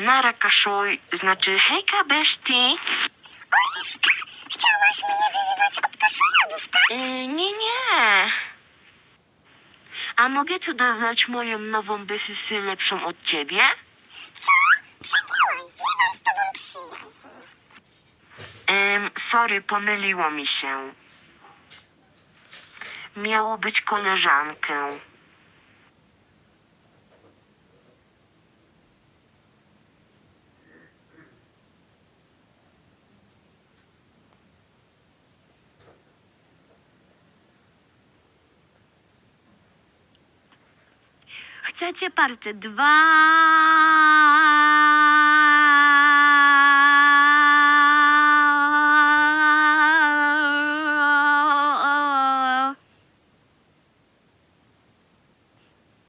Nara kaszuj, znaczy hejka beszti. Oliwka, chciałaś mnie wyzywać od kaszojadów, tak? Yy, nie, nie. A mogę tu dodać moją nową byfyfy lepszą od ciebie? Co? Przegięłaś, zrywam z tobą przyjaźń. Ym, sorry, pomyliło mi się. Miało być koleżankę. chcecie parte 2.